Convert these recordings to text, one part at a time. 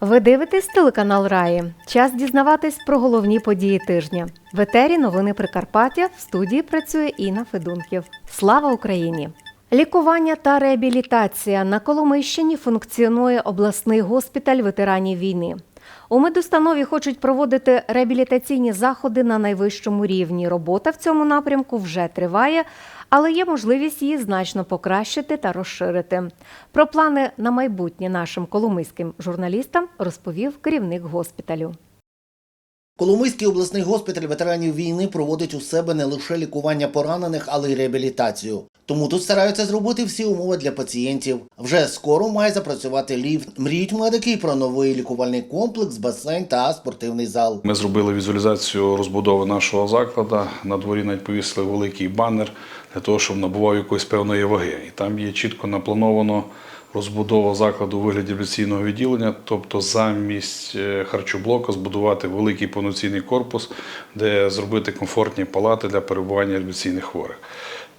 Ви дивитесь телеканал Раї. Час дізнаватись про головні події тижня. В етері новини Прикарпаття в студії працює Інна Федунків. Слава Україні! Лікування та реабілітація на Коломийщині функціонує обласний госпіталь ветеранів війни. У медустанові хочуть проводити реабілітаційні заходи на найвищому рівні. Робота в цьому напрямку вже триває, але є можливість її значно покращити та розширити. Про плани на майбутнє нашим коломийським журналістам розповів керівник госпіталю. Коломийський обласний госпіталь ветеранів війни проводить у себе не лише лікування поранених, але й реабілітацію. Тому тут стараються зробити всі умови для пацієнтів. Вже скоро має запрацювати ліфт. Мріють медики про новий лікувальний комплекс, басейн та спортивний зал. Ми зробили візуалізацію розбудови нашого закладу. На дворі навіть повісили великий банер для того, щоб набував якоїсь певної ваги. І там є чітко наплановано розбудова закладу у вигляді реабілітаційного відділення, тобто замість е, харчоблока збудувати великий повноцінний корпус, де зробити комфортні палати для перебування реабілітаційних хворих.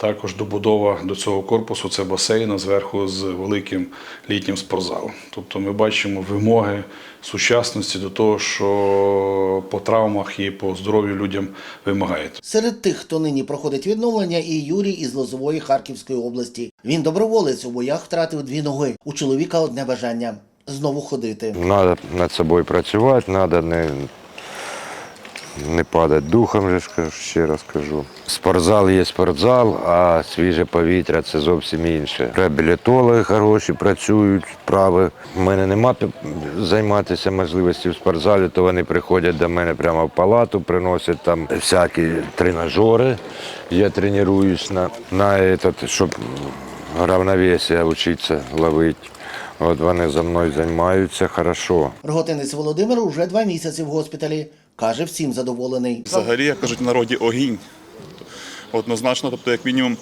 Також добудова до цього корпусу це басейн, зверху з великим літнім спортзалом. Тобто ми бачимо вимоги сучасності до того, що по травмах і по здоров'ю людям вимагають. Серед тих, хто нині проходить відновлення, і Юрій із Лозової Харківської області. Він доброволець у боях втратив дві ноги. У чоловіка одне бажання знову ходити. Треба над собою працювати, треба не, не падати духом, же ж кажу, ще раз кажу. Спортзал є спортзал, а свіже повітря це зовсім інше. Реабілітологи хороші працюють, вправи. У мене нема займатися можливості в спортзалі, то вони приходять до мене прямо в палату, приносять там всякі тренажери. Я тренуюсь на, на этот, щоб равновесие вчитися ловити. От вони за мною займаються хорошо. Роготинець Володимир уже два місяці в госпіталі. Каже, всім задоволений. Взагалі, як кажуть в народі, огінь. Однозначно, тобто, як мінімум,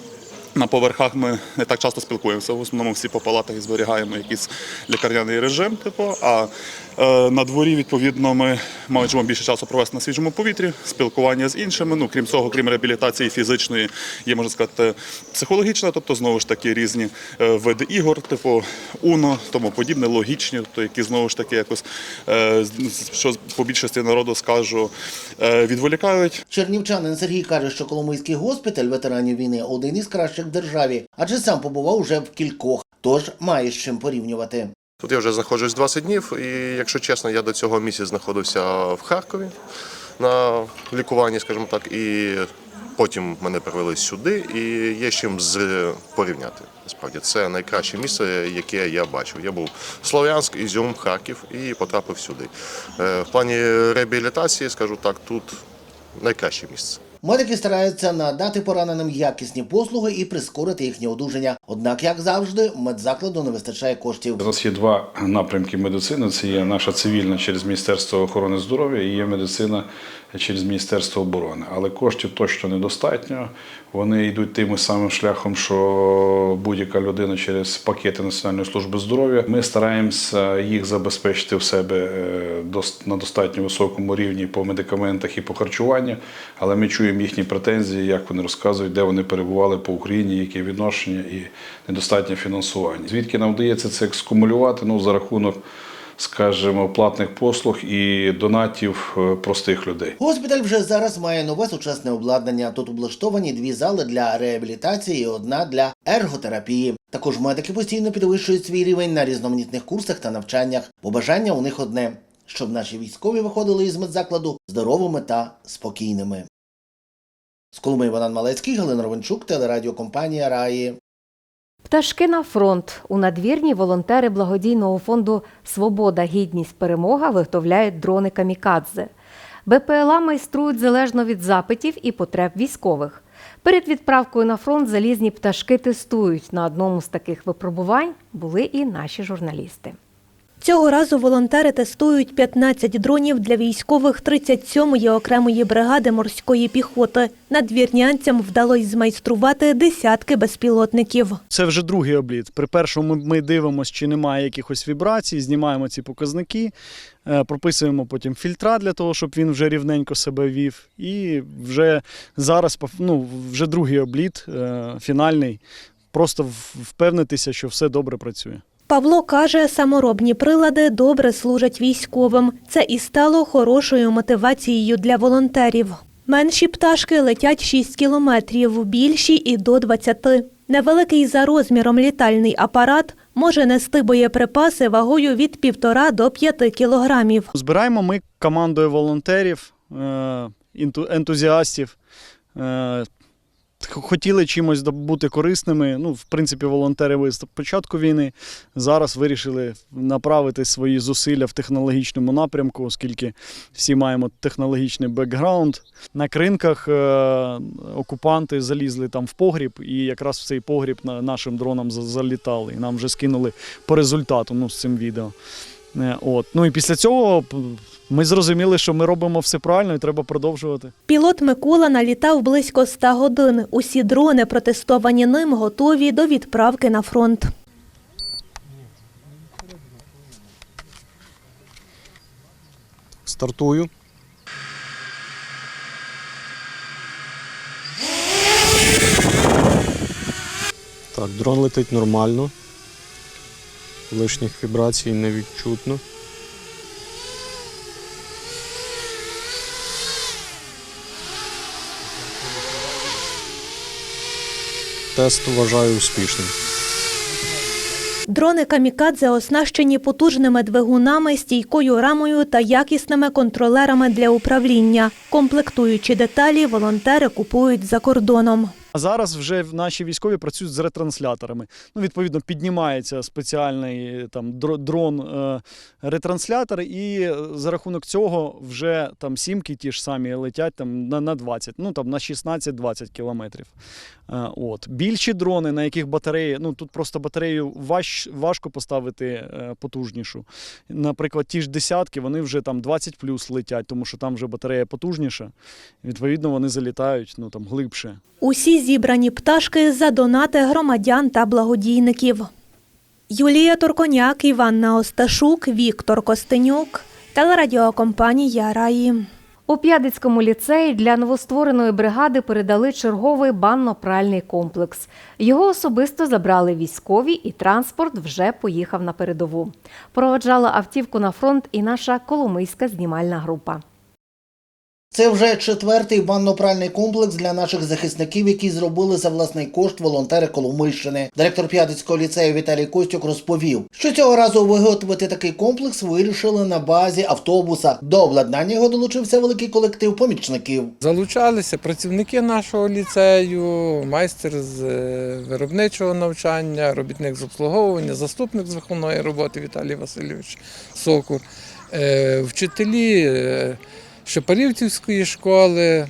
на поверхах ми не так часто спілкуємося. В основному всі по палатах зберігаємо якийсь лікарняний режим. Типу, а на дворі, відповідно, ми можемо більше часу провести на свіжому повітрі, спілкування з іншими. Ну, крім цього, крім реабілітації фізичної, є, можна сказати, психологічна, тобто знову ж таки різні е, види ігор, типу Уно, тому подібне, логічні, тобто, які знову ж таки якось, е, що по більшості народу скажу, е, відволікають. Чернівчанин Сергій каже, що Коломийський госпіталь ветеранів війни один із кращих в державі, адже сам побував уже в кількох, тож має з чим порівнювати. Тут я вже знаходжусь 20 днів, і якщо чесно, я до цього місяць знаходився в Харкові на лікуванні, скажімо так, і потім мене привели сюди, і є з чим з порівняти. Насправді це найкраще місце, яке я бачив. Я був Слов'янськ, Ізюм, Харків і потрапив сюди. Е, В плані реабілітації, скажу так, тут найкраще місце. Медики стараються надати пораненим якісні послуги і прискорити їхнє одужання. Однак, як завжди, медзакладу не вистачає коштів. У нас є два напрямки медицини: це є наша цивільна через Міністерство охорони здоров'я і є медицина через Міністерство оборони. Але коштів точно недостатньо. Вони йдуть тим самим шляхом, що будь-яка людина через пакети Національної служби здоров'я. Ми стараємося їх забезпечити в себе е, на достатньо високому рівні по медикаментах і по харчуванню. Але ми чуємо їхні претензії, як вони розказують, де вони перебували по Україні, яке відношення і недостатнє фінансування. Звідки нам вдається це скумулювати? Ну за рахунок, скажімо, платних послуг і донатів е, простих людей. Госпіталь вже зараз має нове сучасне обладнання. Тут облаштовані дві зали для реабілітації і одна для ерготерапії. Також медики постійно підвищують свій рівень на різноманітних курсах та навчаннях. Побажання у них одне: щоб наші військові виходили із медзакладу здоровими та спокійними. З Колуми Іван Малецький, Галина Ровенчук, телерадіокомпанія Раї. Пташки на фронт у надвірні волонтери благодійного фонду Свобода, гідність, перемога виготовляють дрони камікадзе. БПЛА майструють залежно від запитів і потреб військових. Перед відправкою на фронт залізні пташки тестують. На одному з таких випробувань були і наші журналісти. Цього разу волонтери тестують 15 дронів для військових 37-ї окремої бригади морської піхоти. Надвірнянцям вдалося змайструвати десятки безпілотників. Це вже другий обліт. При першому ми- дивимося, чи немає якихось вібрацій, знімаємо ці показники, е, прописуємо потім фільтра для того, щоб він вже рівненько себе вів. І вже зараз ну, вже другий обліт, е, фінальний. Просто впевнитися, що все добре працює. Павло каже, саморобні прилади добре служать військовим. Це і стало хорошою мотивацією для волонтерів. Менші пташки летять 6 кілометрів, більші і до 20. Невеликий за розміром літальний апарат може нести боєприпаси вагою від 1,5 до 5 кілограмів. Збираємо ми командою волонтерів, е, ентузіастів. Хотіли чимось бути корисними. Ну, в принципі, волонтери ви з початку війни зараз вирішили направити свої зусилля в технологічному напрямку, оскільки всі маємо технологічний бекграунд. На кринках е, окупанти залізли там в погріб, і якраз в цей погріб нашим дронам залітали. І нам вже скинули по результату ну, з цим відео. Е, От. Ну і після цього ми зрозуміли, що ми робимо все правильно і треба продовжувати. Пілот Микола налітав близько 100 годин. Усі дрони, протестовані ним, готові до відправки на фронт. Стартую. Так, дрон летить нормально. Лишніх вібрацій не відчутно. Тест вважаю успішним. Дрони камікадзе оснащені потужними двигунами, стійкою рамою та якісними контролерами для управління. Комплектуючі деталі волонтери купують за кордоном. А зараз вже наші військові працюють з ретрансляторами. Ну, відповідно, піднімається спеціальний там дрон е, і е, за рахунок цього вже там сімки ті ж самі летять там на, на 20, ну там на 16-20 кілометрів. Е, от. Більші дрони, на яких батареї, ну тут просто батарею важ, важко поставити потужнішу. Наприклад, ті ж десятки, вони вже там 20 плюс летять, тому що там вже батарея потужніша. Відповідно, вони залітають ну, там, глибше. Усі зібрані пташки за донати громадян та благодійників. Юлія Торконяк, Іванна Осташук, Віктор Костенюк, телерадіокомпанія Раї. У П'ядицькому ліцеї для новоствореної бригади передали черговий банно-пральний комплекс. Його особисто забрали військові, і транспорт вже поїхав на передову. Проводжала автівку на фронт і наша коломийська знімальна група. Це вже четвертий банно-пральний комплекс для наших захисників, які зробили за власний кошт волонтери Коломийщини. Директор П'ятицького ліцею Віталій Костюк розповів, що цього разу виготовити такий комплекс вирішили на базі автобуса. До обладнання його долучився великий колектив помічників. Залучалися працівники нашого ліцею, майстер з е, виробничого навчання, робітник з обслуговування, заступник з виховної роботи Віталій Васильович Сокур, е, вчителі е, Шепарівцівської школи, е,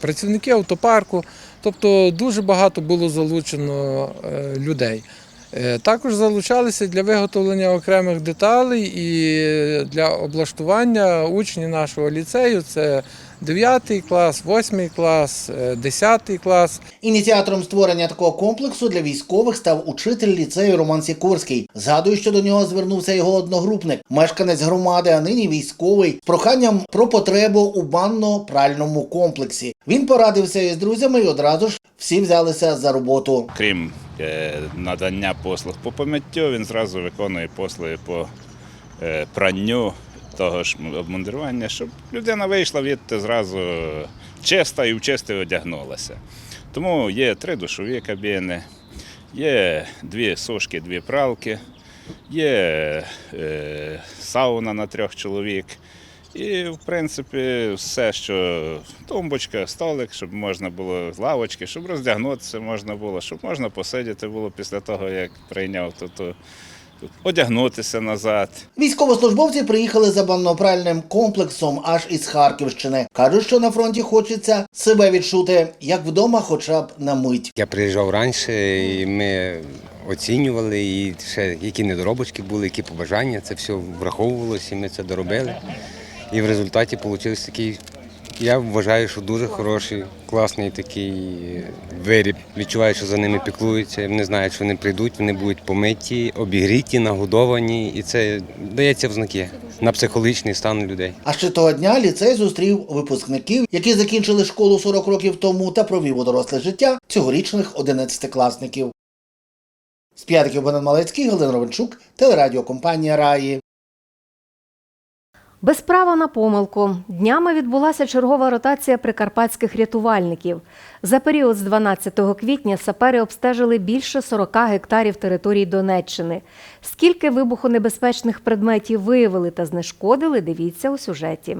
працівники автопарку. Тобто дуже багато було залучено е, людей. Е, Також залучалися для виготовлення окремих деталей і для облаштування учні нашого ліцею. Це 9 клас, 8 клас, е, 10 клас. Ініціатором створення такого комплексу для військових став учитель ліцею Роман Сікорський. Згадую, що до нього звернувся його одногрупник, мешканець громади, а нині військовий, з проханням про потребу у банно-пральному комплексі. Він порадився із друзями і одразу ж всі взялися за роботу. Крім е, надання послуг по помиттю, він зразу виконує послуги по е, пранню того ж обмундирування, щоб людина вийшла відти зразу чиста і в чисте одягнулася. Тому є три душові кабіни, є дві сушки, дві пралки, є е, сауна на трьох чоловік. І, в принципі, все, що тумбочка, столик, щоб можна було лавочки, щоб роздягнутися можна було, щоб можна посидіти було після того, як прийняв ту, одягнутися назад. Військовослужбовці приїхали за банно-пральним комплексом аж із Харківщини. кажуть, що на фронті хочеться себе відчути як вдома, хоча б на мить. Я приїжджав раніше, і ми оцінювали, і ще які недоробочки були, які побажання. Це все враховувалося, і ми це доробили. І в результаті вийшов такий, я вважаю, що дуже хороший, класний такий виріб. Відчуваю, що за ними піклуються. Вони знають, що вони прийдуть, вони будуть помиті, обігріті, нагодовані, і це дається в знаки на психологічний стан людей. А ще того дня ліцей зустрів випускників, які закінчили школу 40 років тому та провів у доросле життя цьогорічних 11-класників. З п'ятиків Богдан Малецький, Галина Ровенчук, телерадіокомпанія Раї. Без права на помилку днями відбулася чергова ротація прикарпатських рятувальників. За період з 12 квітня сапери обстежили більше 40 гектарів території Донеччини. Скільки вибухонебезпечних предметів виявили та знешкодили, дивіться у сюжеті.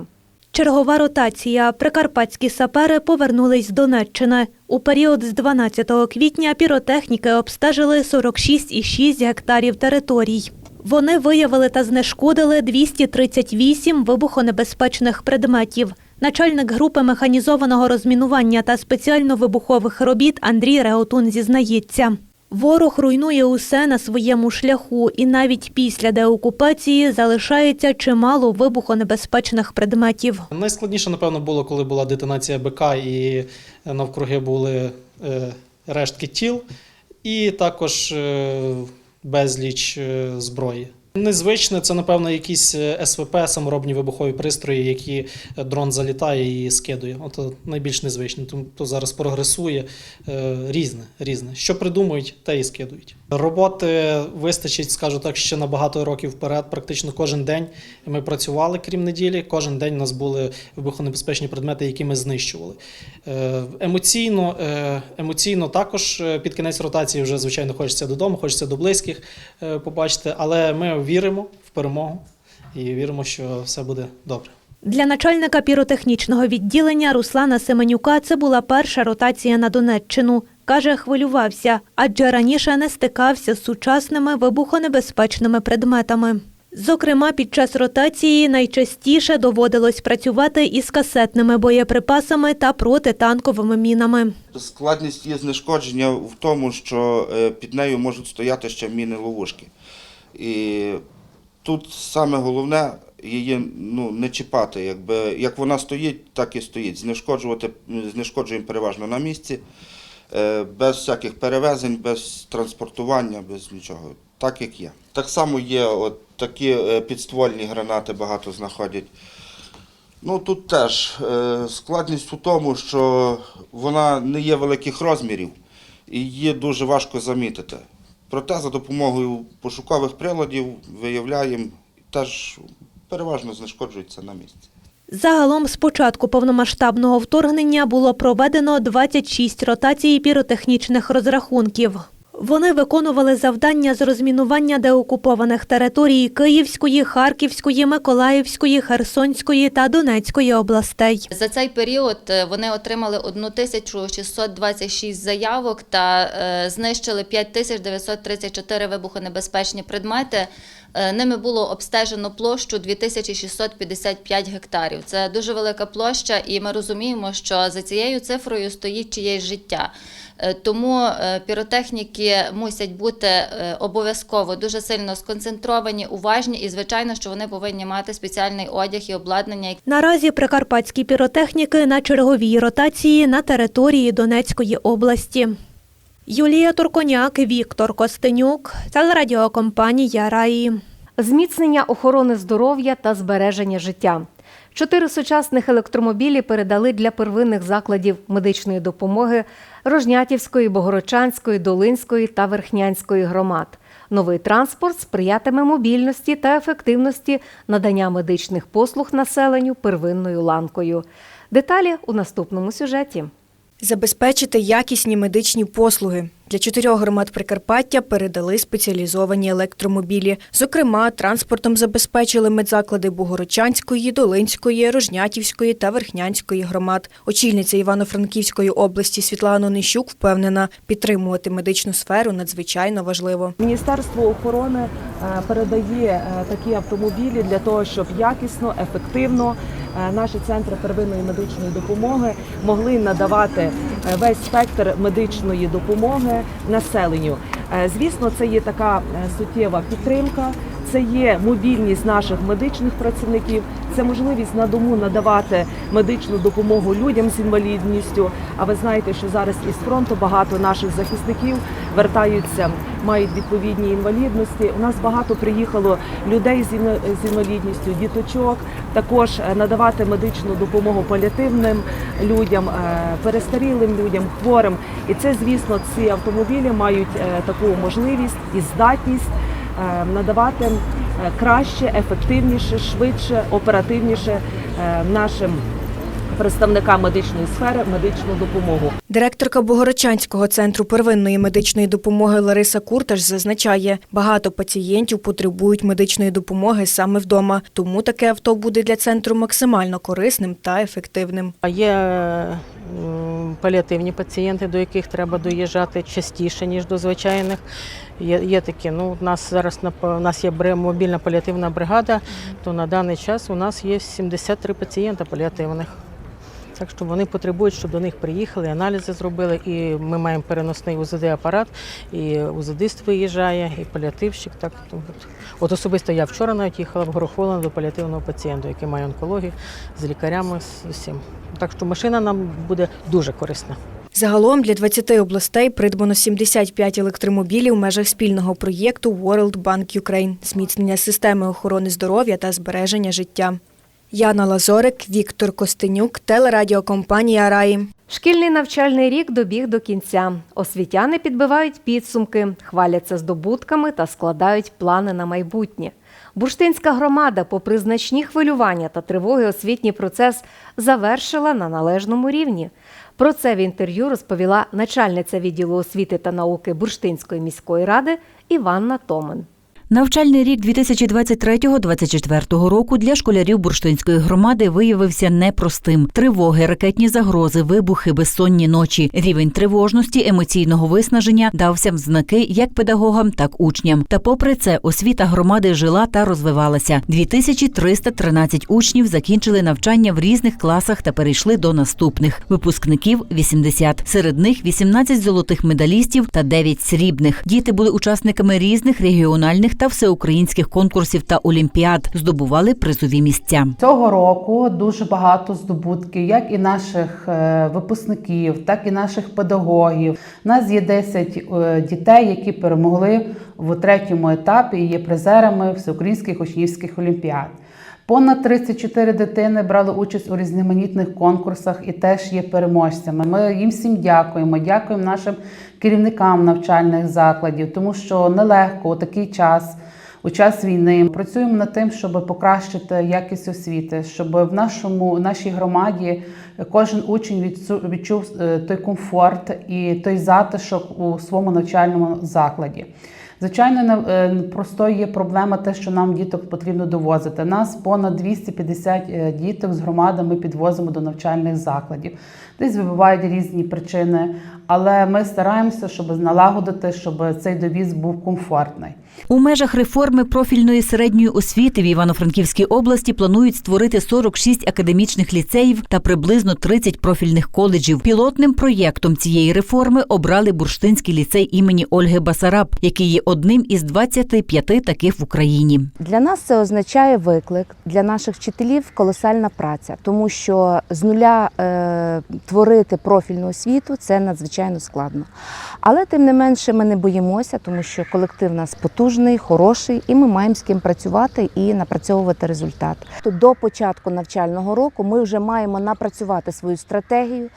Чергова ротація. Прикарпатські сапери повернулись з Донеччини. У період з 12 квітня піротехніки обстежили 46,6 гектарів територій. Вони виявили та знешкодили 238 вибухонебезпечних предметів. Начальник групи механізованого розмінування та спеціально-вибухових робіт Андрій Реотун зізнається. Ворог руйнує усе на своєму шляху, і навіть після деокупації залишається чимало вибухонебезпечних предметів. Найскладніше, напевно, було, коли була детонація БК і навкруги були е, рештки тіл, і також е, безліч е, зброї. Незвичне це, напевно, якісь е, СВП, саморобні вибухові пристрої, які е, дрон залітає і скидує. От найбільш незвичне. Тому то зараз прогресує різне, різне. Що придумують, те і скидують. Роботи вистачить, скажу так, ще на багато років вперед. Практично кожен день ми працювали, крім неділі. Кожен день у нас були вибухонебезпечні предмети, які ми знищували. Е, Емоційно, е, емоційно також е, під кінець ротації вже звичайно хочеться додому, хочеться до близьких побачити, але ми віримо в перемогу і віримо, що все буде добре. Для начальника піротехнічного відділення Руслана Семенюка це була перша ротація на Донеччину. Каже, хвилювався, адже раніше не стикався з сучасними вибухонебезпечними предметами. Зокрема, під час ротації найчастіше доводилось працювати із касетними боєприпасами та протитанковими мінами. Складність є знешкодження в тому, що е, під нею можуть стояти ще міни ловушки. І тут саме головне її ну, не чіпати. Якби, як вона стоїть, так і стоїть. Знешкоджувати, знешкоджуємо переважно на місці, без всяких перевезень, без транспортування, без нічого. Так як є. Так само є от такі е, підствольні гранати багато знаходять. Ну тут теж е, складність у тому, що вона не є великих розмірів і її дуже важко замітити. Проте за допомогою пошукових приладів виявляємо, теж переважно знешкоджується на місці. Загалом з початку повномасштабного вторгнення було проведено 26 ротацій піротехнічних розрахунків. Вони виконували завдання з розмінування деокупованих територій Київської, Харківської, Миколаївської, Херсонської та Донецької областей. За цей період е, вони отримали 1626 заявок та е, знищили 5934 вибухонебезпечні предмети. Е, Ними було обстежено площу 2655 гектарів. Це дуже велика площа, і ми розуміємо, що за цією цифрою стоїть чиєсь життя. Е, Тому е, піротехніки мусять бути обов'язково дуже сильно сконцентровані, уважні, і звичайно, що вони повинні мати спеціальний одяг і обладнання, Наразі прикарпатські піротехніки на черговій ротації на території Донецької області. Юлія Турконяк, Віктор Костенюк, телерадіокомпанія Раї. Зміцнення охорони здоров'я та збереження життя. Чотири сучасних електромобілі передали для первинних закладів медичної допомоги Рожнятівської, Богородчанської, Долинської та Верхнянської громад. Новий транспорт сприятиме мобільності та ефективності надання медичних послуг населенню первинною ланкою. Деталі у наступному сюжеті. Забезпечити якісні медичні послуги. Для чотирьох громад Прикарпаття передали спеціалізовані електромобілі. Зокрема, транспортом забезпечили медзаклади Богородчанської, Долинської, Рожнятівської та Верхнянської громад. Очільниця Івано-Франківської області Світлана Онищук впевнена, підтримувати медичну сферу надзвичайно важливо. Міністерство охорони е, передає е, такі автомобілі для того, щоб якісно, ефективно е, наші центри первинної медичної допомоги могли надавати весь спектр медичної допомоги населенню. Е, Звісно, це є така е, суттєва підтримка. Це є мобільність наших медичних працівників, це можливість на дому надавати медичну допомогу людям з інвалідністю. А ви знаєте, що зараз із фронту багато наших захисників вертаються, мають відповідні інвалідності. У нас багато приїхало людей з інвалідністю, діточок. Також е, надавати медичну допомогу паліативним людям, е, перестарілим людям, хворим. І це, звісно, ці автомобілі мають е, таку можливість і здатність надавати е, краще, ефективніше, швидше, оперативніше е, нашим представникам медичної сфери медичну допомогу. Директорка Богородчанського центру первинної медичної допомоги Лариса Курташ зазначає, багато пацієнтів потребують медичної допомоги саме вдома, тому таке авто буде для центру максимально корисним та ефективним. А Є паліативні пацієнти, до яких треба доїжджати частіше, ніж до звичайних. Є, є такі, ну, у нас зараз на- у нас є мобільна паліативна бригада, то на даний час у нас є 73 пацієнта паліативних. Так що вони потребують, щоб до них приїхали, аналізи зробили, і ми маємо переносний УЗД-апарат, і УЗДист виїжджає, і паліативщик. Так, от. от особисто я вчора навіть їхала в Горохолин до паліативного пацієнта, який має онкологію, з лікарями, з усім. Так що машина нам буде дуже корисна. Загалом для 20 областей придбано 75 електромобілів в межах спільного проєкту World Bank Ukraine – зміцнення системи охорони здоров'я та збереження життя. Яна Лазорик, Віктор Костенюк, телерадіокомпанія Раї. Шкільний навчальний рік добіг до кінця. Освітяни підбивають підсумки, хваляться здобутками та складають плани на майбутнє. Бурштинська громада, попри значні хвилювання та тривоги, освітній процес завершила на належному рівні. Про це в інтерв'ю розповіла начальниця відділу освіти та науки Бурштинської міської ради Іванна Томен. Навчальний рік 2023-2024 року для школярів бурштинської громади виявився непростим. Тривоги, ракетні загрози, вибухи, безсонні ночі. Рівень тривожності, емоційного виснаження дався в знаки як педагогам, так учням. Та попри це освіта громади жила та розвивалася. 2313 учнів закінчили навчання в різних класах та перейшли до наступних. Випускників 80. Серед них 18 золотих медалістів та 9 срібних. Діти були учасниками різних регіональних та всеукраїнських конкурсів та олімпіад, здобували призові місця. Цього року дуже багато здобутків, як і наших е, випускників, так і наших педагогів. У нас є 10 е, дітей, які перемогли в третьому етапі і є призерами всеукраїнських учнівських олімпіад. Понад 34 дитини брали участь у різноманітних конкурсах і теж є переможцями. Ми їм всім дякуємо. Дякуємо нашим керівникам навчальних закладів, тому що нелегко у такий час. У час війни працюємо над тим, щоб покращити якість освіти, щоб в нашому в нашій громаді кожен учень відчув е, той комфорт і той затишок у своєму навчальному закладі. Звичайно, не- просто є проблема те, що нам діток потрібно довозити. Нас понад 250 е, діток з громадами підвозимо до навчальних закладів. Десь вибувають різні причини, але ми стараємося, щоб налагодити, щоб цей довіз був комфортний. У межах реформи профільної середньої освіти в Івано-Франківській області планують створити 46 академічних ліцеїв та приблизно 30 профільних коледжів. Пілотним проєктом цієї реформи обрали Бурштинський ліцей імені Ольги Басараб, який є одним із 25 таких в Україні. Для нас це означає виклик для наших вчителів колосальна праця, тому що з нуля е, творити профільну освіту це надзвичайно складно. Але тим не менше ми не боїмося, тому що колектив нас потужний, хороший, і ми маємо з ким працювати і напрацьовувати результат. То до початку навчального року ми вже маємо напрацювати свою стратегію,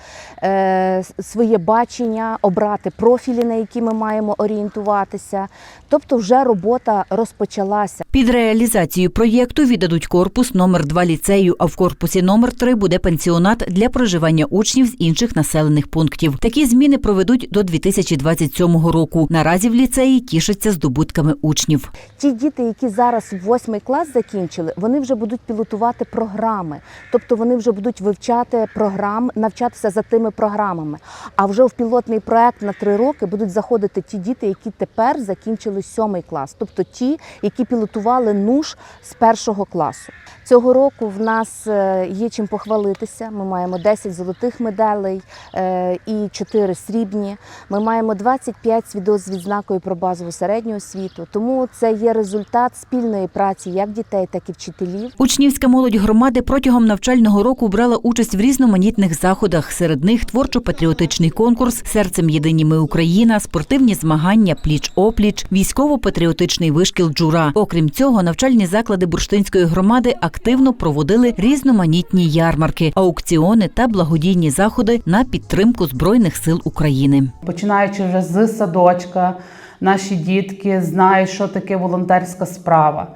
е, своє бачення, обрати профілі, на які ми маємо орієнтуватися, Тобто, вже робота розпочалася. Під реалізацію проєкту віддадуть корпус номер 2 ліцею, а в корпусі номер 3 буде пенсіонат для проживання учнів з інших населених пунктів. Такі зміни проведуть до 2027 року. Наразі в ліцеї тішаться здобутками учнів. Ті діти, які зараз восьмий клас закінчили, вони вже будуть пілотувати програми, тобто вони вже будуть вивчати програм, навчатися за тими програмами. А вже в пілотний проект на три роки будуть заходити ті діти, які тепер закінчили сьомий клас, тобто ті, які пілотували НУШ з першого класу. Цього року в нас е, є чим похвалитися. Ми маємо 10 золотих медалей е, і 4 срібні. Ми маємо 25 свідоцтв з відзнакою про базову середню освіту. Тому це є результат спільної праці як дітей, так і вчителів. Учнівська молодь громади протягом навчального року брала участь в різноманітних заходах. Серед них творчо-патріотичний конкурс Серцем єдині ми Україна, спортивні змагання пліч-опліч, військово-патріотичний вишкіл Джура. Окрім цього, навчальні заклади бурштинської громади активно проводили різноманітні ярмарки, аукціони та благодійні заходи на підтримку збройних сил України. Починаючи вже з садочка, наші дітки знають, що таке волонтерська справа.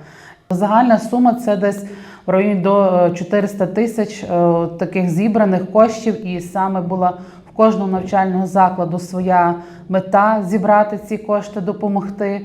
Загальна сума це десь в районі до е, 400 тисяч е, таких зібраних коштів, і саме була кожного навчального закладу своя мета зібрати ці кошти, допомогти.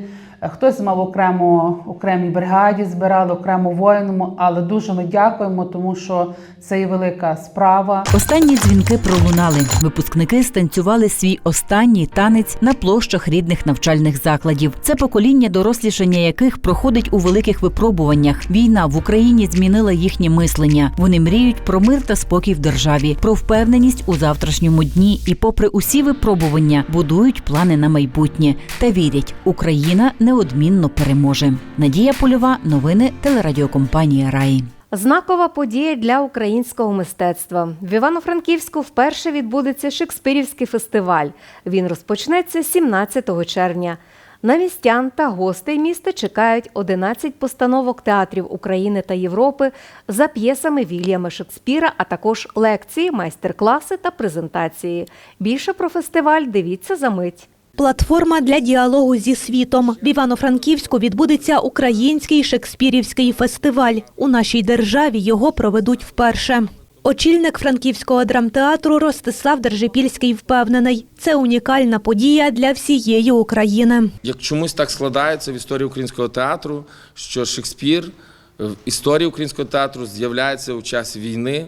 Хтось мав окремо окремій бригаді, збирали окремо воїнам, але дуже ми дякуємо, тому що це є велика справа. Останні дзвінки пролунали. Випускники станцювали свій останній танець на площах рідних навчальних закладів. Це покоління, дорослішання яких проходить у великих випробуваннях. Війна в Україні змінила їхнє мислення. Вони мріють про мир та спокій в державі, про впевненість у завтрашньому дні і, попри усі випробування, будують плани на майбутнє та вірять, Україна неодмінно переможе. Надія Польова, новини телерадіокомпанія Раї. Знакова подія для українського мистецтва. В Івано-Франківську вперше відбудеться Шекспирівський фестиваль. Він розпочнеться 17 червня. На містян та гостей міста чекають 11 постановок театрів України та Європи за п'єсами Вільяма Шекспіра, а також лекції, майстер-класи та презентації. Більше про фестиваль дивіться за мить. Платформа для діалогу зі світом в Івано-Франківську відбудеться український шекспірівський фестиваль. У нашій державі його проведуть вперше. Очільник франківського драмтеатру Ростислав Держипільський впевнений, це унікальна подія для всієї України. Як чомусь так складається в історії українського театру, що Шекспір в історії українського театру з'являється у час війни.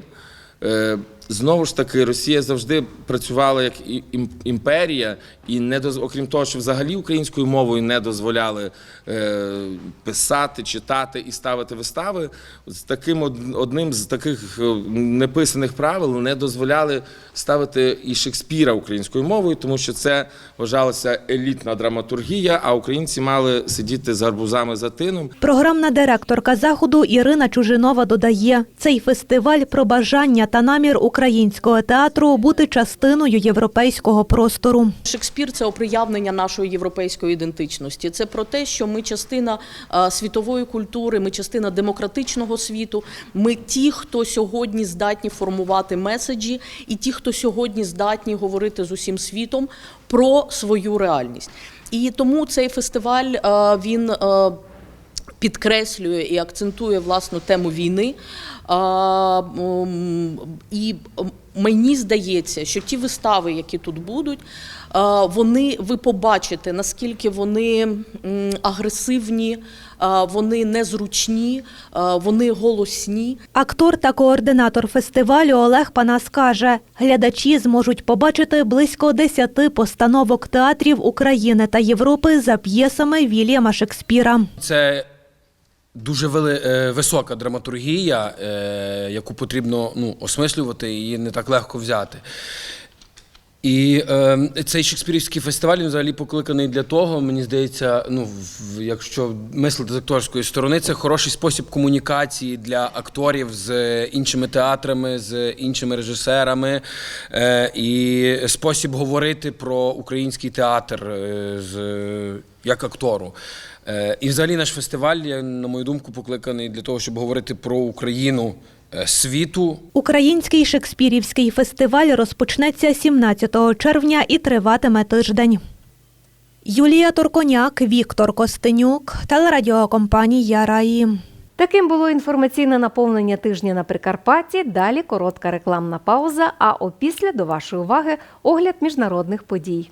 Знову ж таки, Росія завжди працювала як імперія, і не доз... окрім того, що взагалі українською мовою не дозволяли е, писати, читати і ставити вистави. З таким одним з таких е, неписаних правил не дозволяли ставити і Шекспіра українською мовою, тому що це вважалося елітна драматургія, а українці мали сидіти з гарбузами за тином. Програмна директорка заходу Ірина Чужинова додає, цей фестиваль про бажання та намір українського театру бути частиною європейського простору. Шекспір це оприявлення нашої європейської ідентичності. Це про те, що ми частина е, світової культури, ми частина демократичного світу. Ми ті, хто сьогодні здатні формувати меседжі, і ті, хто сьогодні здатні говорити з усім світом про свою реальність. І тому цей фестиваль е, він. Підкреслює і акцентує власну тему війни. А, і мені здається, що ті вистави, які тут будуть, вони ви побачите, наскільки вони агресивні, вони незручні, вони голосні. Актор та координатор фестивалю Олег Панас каже, глядачі зможуть побачити близько десяти постановок театрів України та Європи за п'єсами Вільяма Шекспіра. Це дуже вели, е, висока драматургія, е, яку потрібно ну, осмислювати, її не так легко взяти. І е, цей шекспірівський фестиваль він взагалі покликаний для того, мені здається, ну, в, якщо мислити з акторської сторони, це хороший спосіб комунікації для акторів з іншими театрами, з іншими режисерами, е, і спосіб говорити про український театр е, з, як актору. Е, І взагалі наш фестиваль, на мою думку, покликаний для того, щоб говорити про Україну е, світу, Український шекспірівський фестиваль розпочнеться 17 червня і триватиме тиждень. Юлія Турконяк, Віктор Костенюк, телерадіокомпанія Раї. Таким було інформаційне наповнення тижня на Прикарпатті. Далі коротка рекламна пауза. А опісля до вашої уваги огляд міжнародних подій.